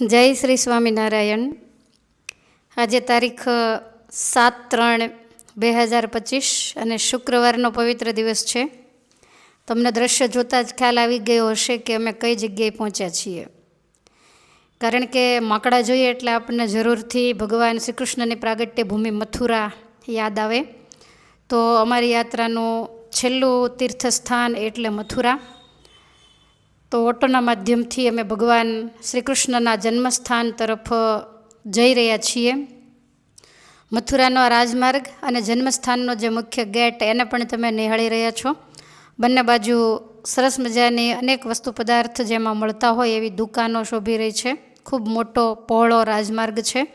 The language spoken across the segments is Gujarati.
જય શ્રી સ્વામિનારાયણ. આજે તારીખ, સાત ત્રણ બે હજાર પચીસ અને શુક્રવારનો પવિત્ર દિવસ છે. તમને દ્રશ્ય જોતાં જ ખ્યાલ આવી ગયો હશે કે અમે કઈ જગ્યાએ પહોંચ્યા છીએ. કારણ કે માકડા જોઈએ એટલે આપણને જરૂરથી ભગવાન શ્રી કૃષ્ણની પ્રાગટ્ય ભૂમિ મથુરા યાદ આવે. તો અમારી યાત્રાનું છેલ્લું તીર્થસ્થાન એટલે મથુરા. તો ઓટોના માધ્યમથી અમે ભગવાન શ્રી કૃષ્ણના જન્મસ્થાન તરફ જઈ રહ્યા છીએ. મથુરાનો આ રાજમાર્ગ અને જન્મસ્થાનનો જે મુખ્ય ગેટ એને પણ તમે નિહાળી રહ્યા છો. બંને બાજુ સરસ મજાની અનેક વસ્તુ પદાર્થ જેમાં મળતા હોય એવી દુકાનો શોભી રહી છે. ખૂબ મોટો પહોળો રાજમાર્ગ છે.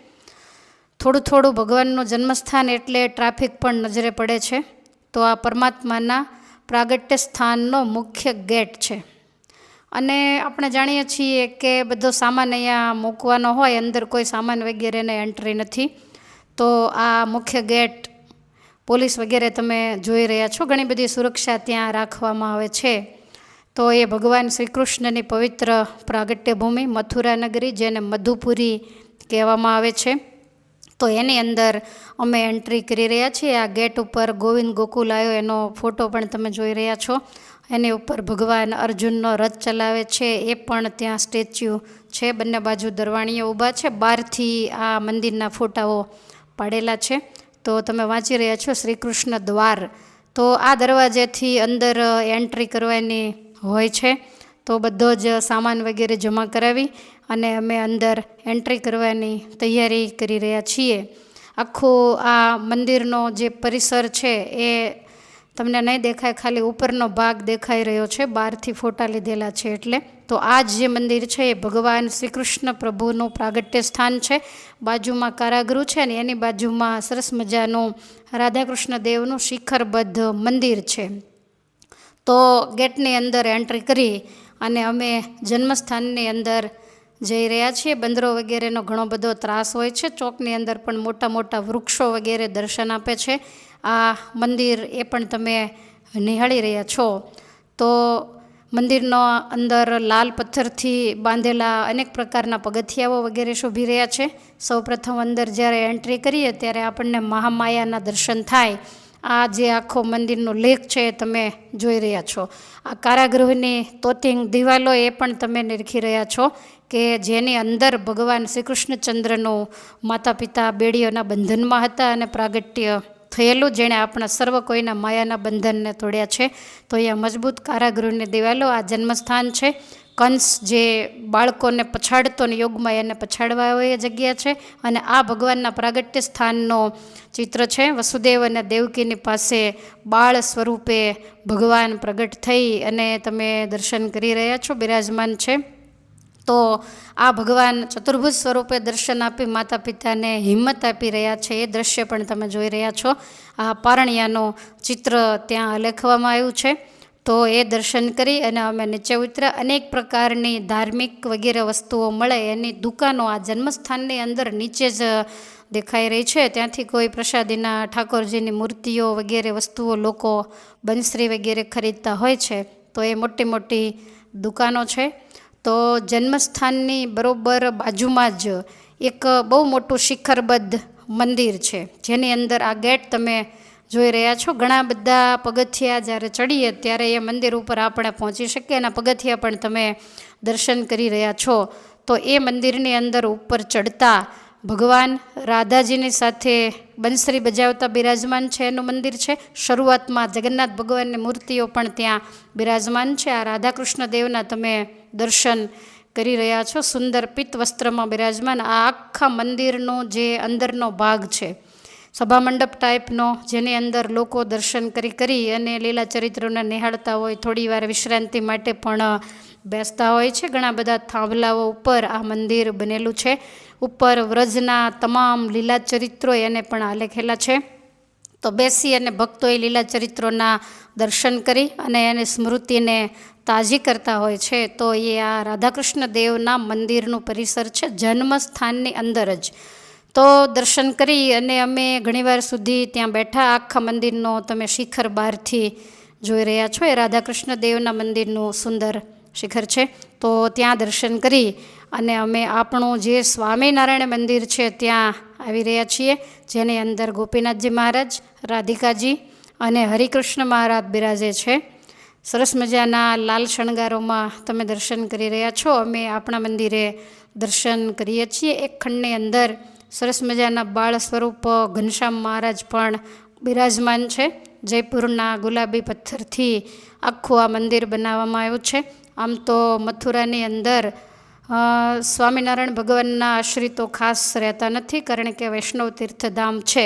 થોડું થોડું ભગવાનનું જન્મસ્થાન એટલે ટ્રાફિક પણ નજરે પડે છે. તો આ પરમાત્માના પ્રાગટ્ય સ્થાનનો મુખ્ય ગેટ છે. અને આપણે જાણીએ છીએ કે બધો સામાન અહીંયા મૂકવાનો હોય, અંદર કોઈ સામાન વગેરેને એન્ટ્રી નથી. તો આ મુખ્ય ગેટ પોલીસ વગેરે તમે જોઈ રહ્યા છો. ઘણી બધી સુરક્ષા ત્યાં રાખવામાં આવે છે. તો એ ભગવાન શ્રી કૃષ્ણની પવિત્ર પ્રાગટ્યભૂમિ મથુરા નગરી, જેને મધુપુરી કહેવામાં આવે છે. તો એની અંદર અમે એન્ટ્રી કરી રહ્યા છીએ. આ ગેટ ઉપર ગોવિંદ ગોકુલ આવ્યો એનો ફોટો પણ તમે જોઈ રહ્યા છો. એની ઉપર ભગવાન અર્જુનનો રથ ચલાવે છે, એ પણ ત્યાં સ્ટેચ્યુ છે, બંને બાજુ દરવાણીઓ ઊભા છે, બહારથી આ મંદિરના ફોટાઓ પાડેલા છે. તો તમે વાંચી રહ્યા છો શ્રી કૃષ્ણ દ્વાર. તો આ દરવાજેથી અંદર એન્ટ્રી કરવાની હોય છે. તો બધો જ સામાન વગેરે જમા કરાવી અને અમે અંદર એન્ટ્રી કરવાની તૈયારી કરી રહ્યા છીએ. આખું આ મંદિરનો જે પરિસર છે, એ તમને નહીં દેખાય, ખાલી ઉપરનો ભાગ દેખાઈ રહ્યો છે, બહારથી ફોટા લીધેલા છે એટલે. તો આ જે મંદિર છે, એ ભગવાન શ્રી કૃષ્ણ પ્રભુનું પ્રાગટ્ય સ્થાન છે. બાજુમાં કારાગૃહ છે ને એની બાજુમાં સરસ મજાનું રાધાકૃષ્ણ દેવનું શિખરબદ્ધ મંદિર છે. તો ગેટની અંદર એન્ટ્રી કરી અને અમે જન્મસ્થાનની અંદર જઈ રહ્યા છીએ. બંદરો વગેરેનો ઘણો બધો ત્રાસ હોય છે. ચોકની અંદર પણ મોટા મોટા વૃક્ષો વગેરે દર્શન આપે છે. આ મંદિર એ પણ તમે નિહાળી રહ્યા છો. તો મંદિરનો અંદર લાલ પથ્થરથી બાંધેલા અનેક પ્રકારના પગથિયાઓ વગેરે શોભી રહ્યા છે. સૌપ્રથમ અંદર જ્યારે એન્ટ્રી કરીએ ત્યારે આપણને મહામાયાના દર્શન થાય. આ જે આખો મંદિરનો લેખ છે એ તમે જોઈ રહ્યા છો. આ કારાગૃહની તોતિંગ દિવાલો એ પણ તમે નિરખી રહ્યા છો કે જેની અંદર ભગવાન શ્રી કૃષ્ણચંદ્રનું માતા પિતા બેડીઓના બંધનમાં હતા અને પ્રાગટ્ય થયેલું, જેણે આપણા સર્વ કોઈના માયાના બંધનને તોડ્યા છે. તો અહીંયા મજબૂત કારાગૃહની દિવાલો, આ જન્મસ્થાન છે. કંસ જે બાળકોને પછાડતો ને યોગમાં એને પછાડવા એ જગ્યા છે. અને આ ભગવાનના પ્રાગટ્ય સ્થાનનો ચિત્ર છે. વસુદેવ અને દેવકીની પાસે બાળ સ્વરૂપે ભગવાન પ્રગટ થઈ અને તમે દર્શન કરી રહ્યા છો. બિરાજમાન છે. તો આ ભગવાન ચતુર્ભુજ સ્વરૂપે દર્શન આપી માતા પિતાને હિંમત આપી રહ્યા છે. એ દ્રશ્ય પણ તમે જોઈ રહ્યા છો. આ પારણિયાનું ચિત્ર ત્યાં લેખવામાં આવ્યું છે. તો એ દર્શન કરી અને અમે નીચે ઉતર્યા. અનેક પ્રકારની ધાર્મિક વગેરે વસ્તુઓ મળે. એની દુકાનો આ જન્મસ્થાનની અંદર નીચે જ દેખાઈ રહી છે. ત્યાંથી કોઈ પ્રસાદીના ઠાકોરજીની મૂર્તિઓ વગેરે વસ્તુઓ લોકો બંસરી વગેરે ખરીદતા હોય છે. તો એ મોટી મોટી દુકાનો છે. તો જન્મસ્થાનની બરોબર બાજુમાં જ એક બહુ મોટું શિખરબદ્ધ મંદિર છે. જેની અંદર આ ગેટ તમે જોઈ રહ્યા છો. ઘણા બધા પગથિયા જ્યારે ચડીએ ત્યારે એ મંદિર ઉપર આપણે પહોંચી શકીએ અને પગથિયા પણ તમે દર્શન કરી રહ્યા છો. તો એ મંદિરની અંદર ઉપર ચડતા ભગવાન રાધાજીની સાથે બંસરી બજાવતા બિરાજમાન છે, એનું મંદિર છે. શરૂઆતમાં જગન્નાથ ભગવાનની મૂર્તિઓ પણ ત્યાં બિરાજમાન છે. આ રાધાકૃષ્ણ દેવના તમે દર્શન કરી રહ્યા છો. સુંદર પિત્ત વસ્ત્રમાં બિરાજમાન. આ આખા મંદિરનો જે અંદરનો ભાગ છે, સભા મંડપ ટાઈપનો, જેની અંદર લોકો દર્શન કરી કરી અને લીલા ચરિત્રોને નિહાળતા હોય, થોડી વાર વિશ્રાંતિ માટે પણ બેસતા હોય છે. ઘણા બધા થાંભલાઓ ઉપર આ મંદિર બનેલું છે. ઉપર વ્રજના તમામ લીલા ચરિત્રો એને પણ આલેખેલા છે. તો બેસી અને ભક્તોએ લીલા ચરિત્રોના દર્શન કરી અને એની સ્મૃતિને તાજી કરતા હોય છે, તો એ આ રાધાકૃષ્ણ દેવના મંદિરનું પરિસર છે, જન્મસ્થાનની અંદર જ. તો દર્શન કરી અને અમે ઘણીવાર સુધી ત્યાં બેઠા આખા મંદિરનો તમે શિખર બહારથી જોઈ રહ્યા છો. એ રાધાકૃષ્ણ દેવના મંદિરનું સુંદર શિખર છે. તો ત્યાં દર્શન કરી અને અમે આપણું જે સ્વામિનારાયણ મંદિર છે ત્યાં આવી રહ્યા છીએ, જેની અંદર ગોપીનાથજી મહારાજ, રાધિકાજી અને હરિકૃષ્ણ મહારાજ બિરાજે છે. સરસ મજાના લાલ શણગારોમાં તમે દર્શન કરી રહ્યા છો. અમે આપણા મંદિરે દર્શન કરીએ છીએ. એક ખંડની અંદર સરસ મજાના બાળ સ્વરૂપ ઘનશ્યામ મહારાજ પણ બિરાજમાન છે. જયપુરના ગુલાબી પથ્થરથી આખું આ મંદિર બનાવવામાં આવ્યું છે. આમ તો મથુરાની અંદર સ્વામિનારાયણ ભગવાનના આશ્રિતો ખાસ રહેતા નથી કારણ કે વૈષ્ણવ તીર્થધામ છે.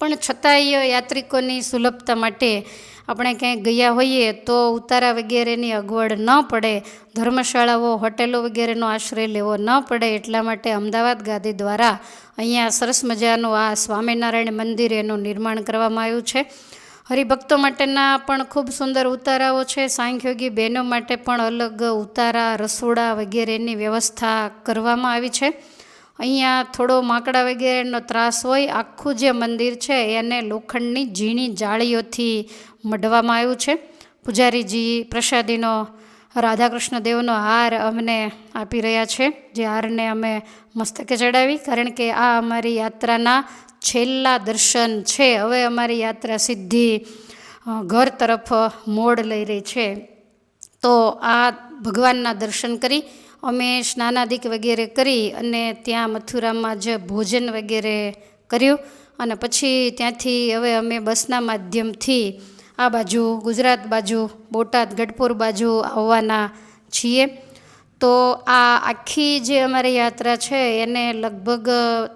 પણ છતાંય યાત્રિકોની સુલભતા માટે આપણે ક્યાંય ગયા હોઈએ તો ઉતારા વગેરેની અગવડ ન પડે, ધર્મશાળાઓ, હોટેલો વગેરેનો આશ્રય લેવો ન પડે એટલા માટે અમદાવાદ ગાદી દ્વારા અહીંયા સરસ મજાનું આ સ્વામિનારાયણ મંદિર એનું નિર્માણ કરવામાં આવ્યું છે. હરિભક્તો માટેના પણ ખૂબ સુંદર ઉતારાઓ છે. સાંખ્યોગી બહેનો માટે પણ અલગ ઉતારા, રસોડા વગેરેની વ્યવસ્થા કરવામાં આવી છે. અહીંયા થોડો માકડા વગેરેનો ત્રાસ હોય, આખું જે મંદિર છે એને લોખંડની ઝીણી જાળીઓથી મઢવામાં આવ્યું છે. પૂજારીજી, પ્રસાદીનો, રાધાકૃષ્ણ દેવનો હાર અમને આપી રહ્યા છે. જે હારને અમે મસ્તકે ચડાવી, કારણ કે આ અમારી યાત્રાના છેલ્લા દર્શન છે. હવે અમારી યાત્રા સીધી ઘર તરફ મોડ લઈ રહી છે. તો આ ભગવાનના દર્શન કરી, અમે સ્નાનાદિક વગેરે કરી અને ત્યાં મથુરામાં જ ભોજન વગેરે કર્યું. અને પછી ત્યાંથી હવે અમે બસના માધ્યમથી આ બાજુ, ગુજરાત બાજુ, બોટાદ, ગઢપુર બાજુ આવવાના છીએ. તો આ આખી જે અમારી યાત્રા છે, એને લગભગ,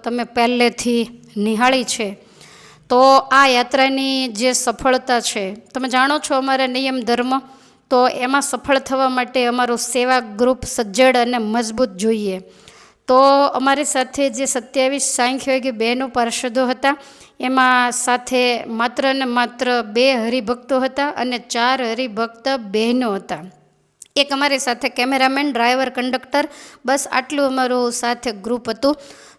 તમે પહેલેથી નિહાળી છે. તો આ યાત્રાની જે સફળતા છે, તમે જાણો છો અમારા નિયમ ધર્મ, તો એમાં સફળ થવા માટે અમારું સેવા ગ્રુપ સજ્જડ અને મજબૂત જોઈએ. તો અમારી સાથે જે સત્યાવીસ સાંખ્યોગી બહેનો પાર્ષદો હતા, એમાં સાથે માત્ર ને માત્ર બે હરિભક્તો હતા અને ચાર હરિભક્ત બહેનો હતા. એક અમારી સાથે કેમેરામેન, ડ્રાઈવર, કંડક્ટર, બસ આટલું અમારું સાથે ગ્રુપ હતું.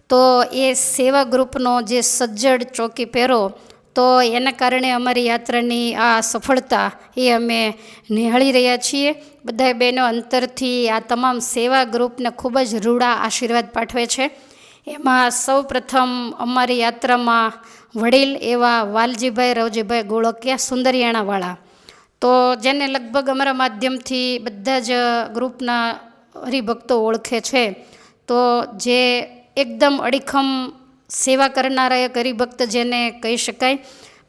તો એ સેવા ગ્રુપનો જે સજ્જડ ચોકી પહેરો, તો એના કારણે અમારી યાત્રાની આ સફળતા એ અમે નિહાળી રહ્યા છીએ. બધાય બહેનો અંતરથી આ તમામ સેવા ગ્રુપને ખૂબ જ રૂડા આશીર્વાદ પાઠવે છે. એમાં સૌ પ્રથમ અમારી યાત્રામાં વડીલ એવા વાલજીભાઈ, રવજીભાઈ ગોળકિયા, સુંદરિયાણાવાળા. તો જેને લગભગ અમારા માધ્યમથી બધા જ ગ્રુપના હરિભક્તો ઓળખે છે. તો જે એકદમ અડીખમ સેવા કરનારા એક હરિભક્ત જેને કહી શકાય.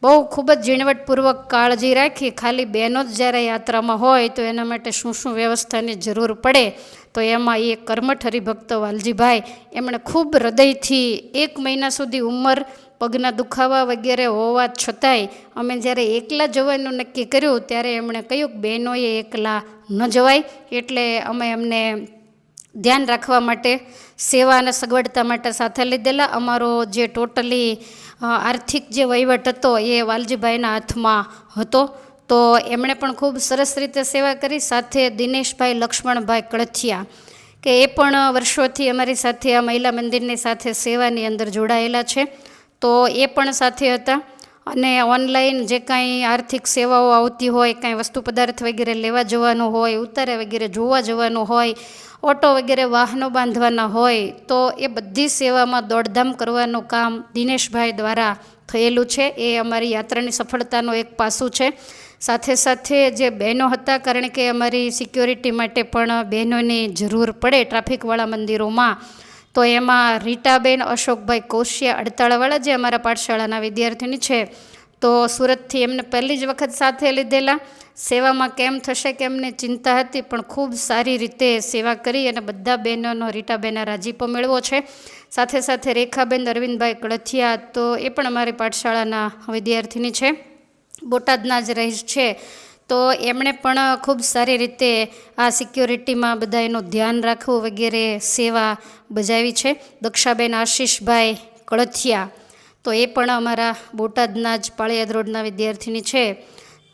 બહુ ખૂબ જ ઝીણવટપૂર્વક કાળજી રાખી, ખાલી બહેનો જ જ્યારે યાત્રામાં હોય તો એના માટે શું શું વ્યવસ્થાની જરૂર પડે, તો એમાં એ કર્મઠ હરિભક્ત વાલજીભાઈ, એમણે ખૂબ હૃદયથી એક મહિના સુધી ઉંમર, પગના દુખાવા વગેરે હોવા છતાંય અમે જ્યારે એકલા જવાનું નક્કી કર્યું, ત્યારે એમણે કહ્યું કે બહેનોએ એકલા ન જવાય, એટલે અમે એમને ધ્યાન રાખવા માટે, સેવા અને સગવડતા માટે સાથે લીધેલા. અમારો જે ટોટલી આર્થિક જે વહીવટ હતો એ વાલજીભાઈના હાથમાં હતો. તો એમણે પણ ખૂબ સરસ રીતે સેવા કરી. સાથે દિનેશભાઈ લક્ષ્મણભાઈ કળથિયા, કે એ પણ વર્ષોથી અમારી સાથે આ મહિલા મંદિરની સાથે સેવાની અંદર જોડાયેલા છે. તો એ પણ સાથે હતા. અને ઓનલાઈન જે કાંઈ આર્થિક સેવાઓ આવતી હોય, કાંઈ વસ્તુ પદાર્થ વગેરે લેવા જવાનું હોય, ઉતારે વગેરે જોવા જવાનું હોય ઓટો વગેરે વાહનો બાંધવાના હોય તો એ બધી સેવામાં દોડધામ કરવાનું કામ દિનેશભાઈ દ્વારા થયેલું છે. એ અમારી યાત્રાની સફળતાનું એક પાસું છે. સાથે સાથે જે બહેનો હતા, કારણ કે અમારી સિક્યોરિટી માટે પણ બહેનોની જરૂર પડે ટ્રાફિકવાળા મંદિરોમાં, તો એમાં રીટાબેન અશોકભાઈ કોશિયા અડતાળાવાળા જે અમારા પાઠશાળાના વિદ્યાર્થીની છે તો સુરતથી એમને પહેલી જ વખત સાથે લીધેલા. સેવામાં કેમ થશે કે એમને ચિંતા હતી, પણ ખૂબ સારી રીતે સેવા કરી અને બધા બહેનોનો, રીટાબેને રાજીપો મેળવો છે. સાથે સાથે રેખાબેન, અરવિંદભાઈ કળથિયા તો એ પણ અમારી પાઠશાળાના વિદ્યાર્થીની છે. બોટાદના જ રહીશ છે. તો એમણે પણ ખૂબ સારી રીતે આ સિક્યોરિટીમાં બધા એનું ધ્યાન રાખવું વગેરે સેવા બજાવી છે. દક્ષાબેન આશીષભાઈ કળથિયા તો એ પણ અમારા બોટાદના જ પાળિયાદ રોડના વિદ્યાર્થીની છે.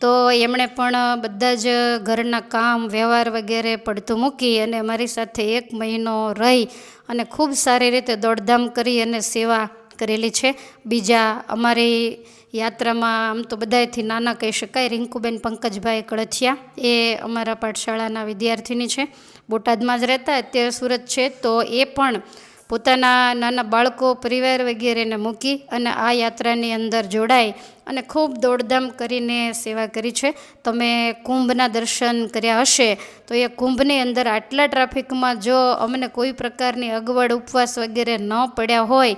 તો એમણે પણ બધા જ ઘરના કામ, વ્યવહાર વગેરે પડતું મૂકી અને અમારી સાથે એક મહિનો રહી અને ખૂબ સારી રીતે દોડધામ કરી અને સેવા કરેલી છે. બીજા અમારી યાત્રામાં આમ તો બધાયથી નાના કહી શકાય, રિંકુબેન પંકજભાઈ કળથિયા એ અમારા પાઠશાળાના વિદ્યાર્થીની છે. બોટાદમાં જ રહેતા, અત્યારે સુરત છે. તો એ પણ પોતાના નાના બાળકો પરિવાર વગેરેને મૂકી અને આ યાત્રાની અંદર જોડાઈ અને ખૂબ દોડધામ કરીને સેવા કરી છે. તમે કુંભના દર્શન કર્યા હશે તો એ કુંભની અંદર આટલા ટ્રાફિકમાં જો અમને કોઈ પ્રકારની અગવડ ઉપવાસ વગેરે ન પડ્યા હોય,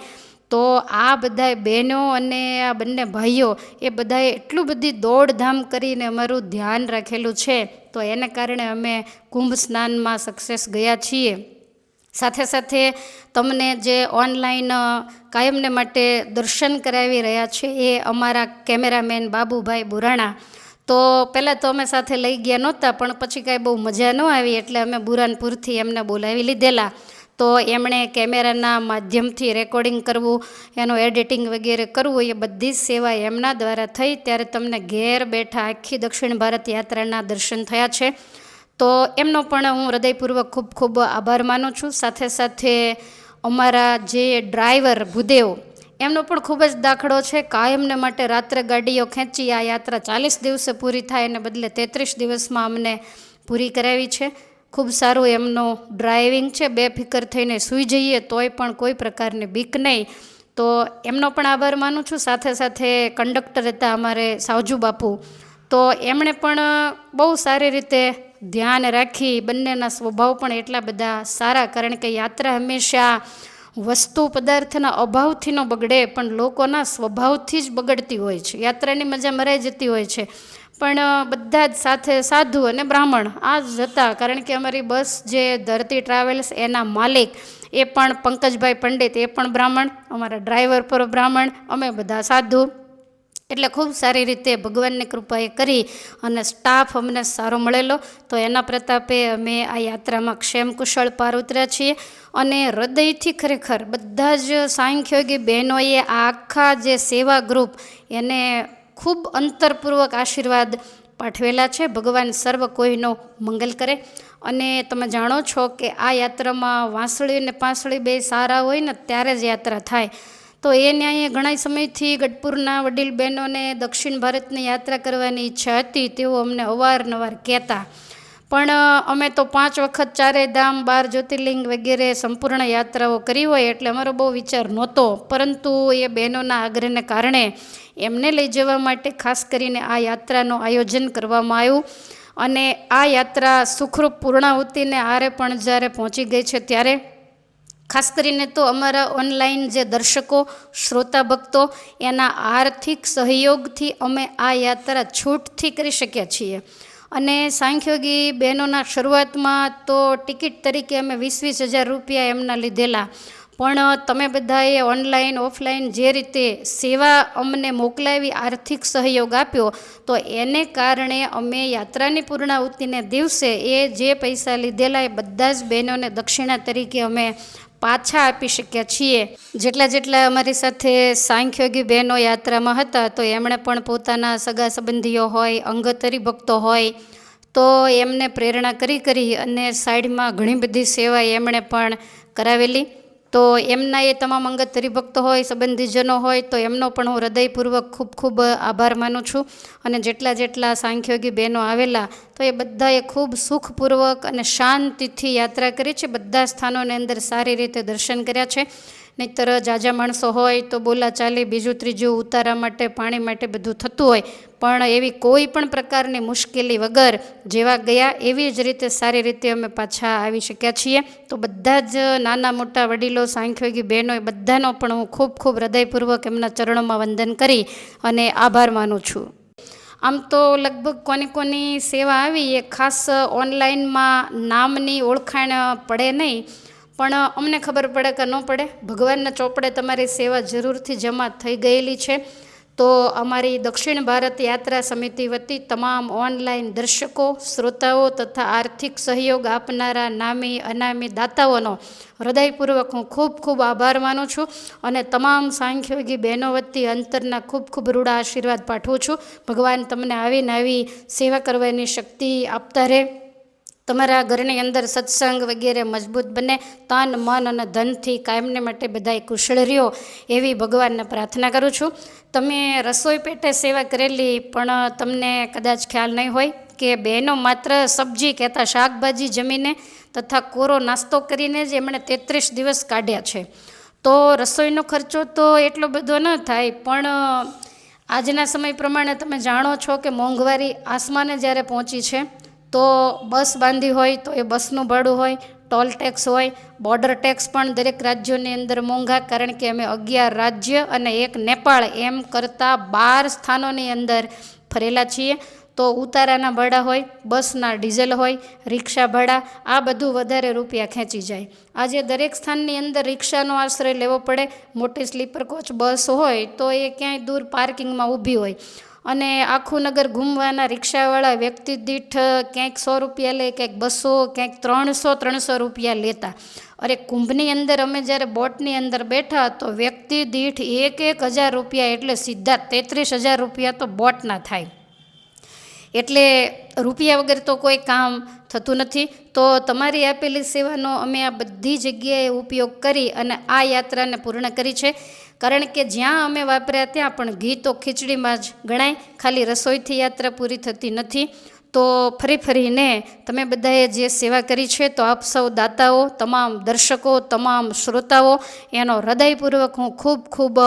તો આ બધા બહેનો અને આ બંને ભાઈઓ એ બધાએ એટલું બધી દોડધામ કરીને અમારું ધ્યાન રાખેલું છે. તો એને કારણે અમે કુંભ સ્નાનમાં સક્સેસ ગયા છીએ. સાથે સાથે તમને જે ઓનલાઈન કાયમને માટે દર્શન કરાવી રહ્યા છે એ અમારા કેમેરામેન બાબુભાઈ બુરાણા. તો પહેલાં તો અમે સાથે લઈ ગયા નહોતા, પણ પછી કાંઈ બહુ મજા ન આવી એટલે અમે બુરાનપુરથી એમને બોલાવી લીધેલા. તો એમણે કેમેરાના માધ્યમથી રેકોર્ડિંગ કરવું, એનું એડિટિંગ વગેરે કરવું, એ બધી જ સેવા એમના દ્વારા થઈ. ત્યારે તમને ઘેર બેઠા આખી દક્ષિણ ભારત યાત્રાના દર્શન થયા છે. તો એમનો પણ હું હૃદયપૂર્વક ખૂબ ખૂબ આભાર માનું છું. સાથે સાથે અમારા જે ડ્રાઈવર ભૂદેવ, એમનો પણ ખૂબ જ દાખલો છે. કાયમને માટે રાત્રે ગાડીઓ ખેંચી આ યાત્રા ચાલીસ દિવસે પૂરી થાય એને બદલે તેત્રીસ દિવસમાં અમને પૂરી કરાવી છે. ખૂબ સારું એમનું ડ્રાઇવિંગ છે. બેફિકર થઈને સૂઈ જઈએ તોય પણ કોઈ પ્રકારની બીક નહીં. તો એમનો પણ આભાર માનું છું. સાથે સાથે કંડક્ટર હતા અમારે સાવજુ બાપુ. તો એમણે પણ બહુ સારી રીતે ધ્યાન રાખી બંનેના સ્વભાવ પણ એટલા બધા સારા. કારણ કે યાત્રા હંમેશા વસ્તુ પદાર્થના અભાવથી ન બગડે, પણ લોકોના સ્વભાવથી જ બગડતી હોય છે. યાત્રાની મજા મરાઈ જતી હોય છે. પણ બધા જ સાથે સાધુ અને બ્રાહ્મણ આ જ હતા. કારણ કે અમારી બસ જે ધરતી ટ્રાવેલ્સ એના માલિક, એ પણ પંકજભાઈ પંડિત, એ પણ બ્રાહ્મણ, અમારા ડ્રાઈવર પર બ્રાહ્મણ, અમે બધા સાધુ. એટલે ખૂબ સારી રીતે ભગવાનની કૃપાએ કરી અને સ્ટાફ અમને સારો મળેલો. તો એના પ્રતાપે અમે આ યાત્રામાં ક્ષેમ કુશળ પાર ઉતર્યા છીએ અને હૃદયથી ખરેખર બધા જ સાંખ્યોગી બહેનોએ આખા જે સેવા ગ્રુપ એને ખૂબ અંતરપૂર્વક આશીર્વાદ પાઠવેલા છે. ભગવાન સર્વ કોઈનો મંગલ કરે. અને તમે જાણો છો કે આ યાત્રામાં વાંસળી અને પાંસળી બે સારા હોય ને ત્યારે જ યાત્રા થાય. તો એ ન્યાયે ઘણા સમયથી ગઢપુરના વડીલ બહેનોને દક્ષિણ ભારતની યાત્રા કરવાની ઈચ્છા હતી, તેઓ અમને અવારનવાર કહેતા. પણ અમે તો પાંચ વખત ચારેય ધામ, બાર જ્યોતિર્લિંગ વગેરે સંપૂર્ણ યાત્રાઓ કરી હોય એટલે અમારો બહુ વિચાર નહોતો. પરંતુ એ બહેનોના આગ્રહને કારણે એમને લઈ જવા માટે ખાસ કરીને આ યાત્રાનું આયોજન કરવામાં આવ્યું. અને આ યાત્રા સુખરૂપ પૂર્ણાહુતિને આરે પણ જ્યારે પહોંચી ગઈ છે ત્યારે ખાસ કરીને તો અમારા ઓનલાઈન જે દર્શકો, શ્રોતા, ભક્તો, એના આર્થિક સહયોગથી અમે આ યાત્રા છૂટથી કરી શક્યા છીએ. અને સાંખ્યોગી બહેનોના શરૂઆતમાં તો ટિકિટ તરીકે અમે વીસ વીસ હજાર રૂપિયા એમના લીધેલા. પણ તમે બધાએ ઓનલાઈન ઓફલાઈન જે રીતે સેવા અમને મોકલાવી, આર્થિક સહયોગ આપ્યો, તો એને કારણે અમે યાત્રાની પૂર્ણાહુતિને દિવસે એ જે પૈસા લીધેલા એ બધા જ બહેનોને દક્ષિણા તરીકે અમે પાછા આપી શક્યા છીએ. જેટલા જેટલા અમારી સાથે સાંખ્યોગી બહેનો યાત્રામાં હતા, તો એમણે પણ પોતાના સગા સંબંધીઓ હોય, અંગતરી ભક્તો હોય, તો એમને પ્રેરણા કરી કરી અને સાઈડમાં ઘણી બધી સેવા એમણે પણ કરાવેલી. તો એમના એ તમામ અંગત હરિભક્તો હોય, સંબંધીજનો હોય, તો એમનો પણ હું હૃદયપૂર્વક ખૂબ ખૂબ આભાર માનું છું. અને જેટલા જેટલા સાંખ્યોગી બહેનો આવેલા, તો એ બધાએ ખૂબ સુખપૂર્વક અને શાંતિથી યાત્રા કરી છે. બધા સ્થાનોની અંદર સારી રીતે દર્શન કર્યા છે. નહીંતર જાજા માણસો હોય તો બોલા ચાલી બીજું ત્રીજું ઉતારા માટે, પાણી માટે બધું થતું હોય પણ એવી કોઈ પણ પ્રકારની મુશ્કેલી વગર જેવા ગયા, એવી જ રીતે સારી રીતે અમે પાછા આવી શક્યા છીએ. તો બધા જ નાના મોટા વડીલો, સાંખ્યોગી બહેનો એ બધાનો પણ હું ખૂબ ખૂબ હૃદયપૂર્વક એમના ચરણોમાં વંદન કરી અને આભાર માનું છું. આમ તો લગભગ કોની કોની સેવા આવી એ ખાસ ઓનલાઈનમાં નામની ઓળખાણ પડે નહીં, પણ અમને ખબર પડે કે ન પડે. ભગવાનના ચોપડે તમારી સેવા જરૂરથી જમા થઈ ગયેલી છે. તો અમારી દક્ષિણ ભારત યાત્રા સમિતિ વતી તમામ ઓનલાઈન દર્શકો, શ્રોતાઓ તથા આર્થિક સહયોગ આપનારા નામી, અનામી દાતાઓનો હૃદયપૂર્વક હું ખૂબ ખૂબ આભાર માનું છું અને તમામ સાંખ્યોગી બહેનો વતી અંતરના ખૂબ ખૂબ રૂડા આશીર્વાદ પાઠવું છું. ભગવાન તમને આવીને આવી સેવા કરવાની શક્તિ આપતા રહે. તમારા ઘરની અંદર સત્સંગ વગેરે મજબૂત બને, તન, મન અને ધનથી કાયમને માટે બધાય કુશળ રહ્યો એવી ભગવાનને પ્રાર્થના કરું છું. તમે રસોઈ પેટે સેવા કરેલી પણ તમને કદાચ ખ્યાલ નહીં હોય કે બહેનો માત્ર સબ્જી કહેતા શાકભાજી જમીને તથા કોરો નાસ્તો કરીને જ એમણે તેત્રીસ દિવસ કાઢ્યા છે. તો રસોઈનો ખર્ચો તો એટલો બધો ન થાય, પણ આજના સમય પ્રમાણે તમે જાણો છો કે મોંઘવારી આસમાને જ્યારે પહોંચી છે તો બસ બાંધી હોય, તો એ બસનું ભાડું હોય, ટોલ ટેક્સ હોય, બોર્ડર ટેક્સ પણ દરેક રાજ્યોની અંદર મોંઘા, કારણ કે અમે અગિયાર રાજ્ય અને એક નેપાળ એમ કરતાં બાર સ્થાનોની અંદર ફરેલા છીએ. તો ઉતારાના ભાડા હોય, બસના ડીઝલ હોય, રિક્ષા ભાડા, આ બધું વધારે રૂપિયા ખેંચી જાય. આજે દરેક સ્થાનની અંદર રિક્ષાનો આશ્રય લેવો પડે. મોટી સ્લીપર કોચ બસ હોય, તો એ ક્યાંય દૂર પાર્કિંગમાં ઊભી હોય. અને આખું નગર ઘૂમવાના રિક્ષાવાળા વ્યક્તિ દીઠ ક્યાંક સો રૂપિયા લે, ક્યાંક બસો, ક્યાંક ત્રણસો ત્રણસો રૂપિયા લેતા. અરે કુંભની અંદર અમે જ્યારે બોટની અંદર બેઠા તો વ્યક્તિ દીઠ એક એક હજાર રૂપિયા એટલે સીધા તેત્રીસ હજાર રૂપિયા તો બોટના થાય. એટલે રૂપિયા વગર તો કોઈ કામ થતું નથી. તો તમારી આપેલી સેવાનો અમે આ બધી જગ્યાએ ઉપયોગ કરી અને આ યાત્રાને પૂર્ણ કરી છે. કારણ કે જ્યાં અમે વાપર્યા ત્યાં પણ ઘી તો ખીચડીમાં જ ગણાય. ખાલી રસોઈથી યાત્રા પૂરી થતી નથી. તો ફરી ફરીને તમે બધાએ જે સેવા કરી છે, તો આપ સૌ દાતાઓ, તમામ દર્શકો, તમામ શ્રોતાઓ, એનો હૃદયપૂર્વક હું ખૂબ ખૂબ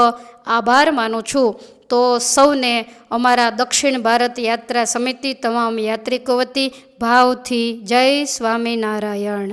આભાર માનું છું. તો સૌને અમારા દક્ષિણ ભારત યાત્રા સમિતિ તમામ યાત્રિકો વતી ભાવથી જય સ્વામિનારાયણ.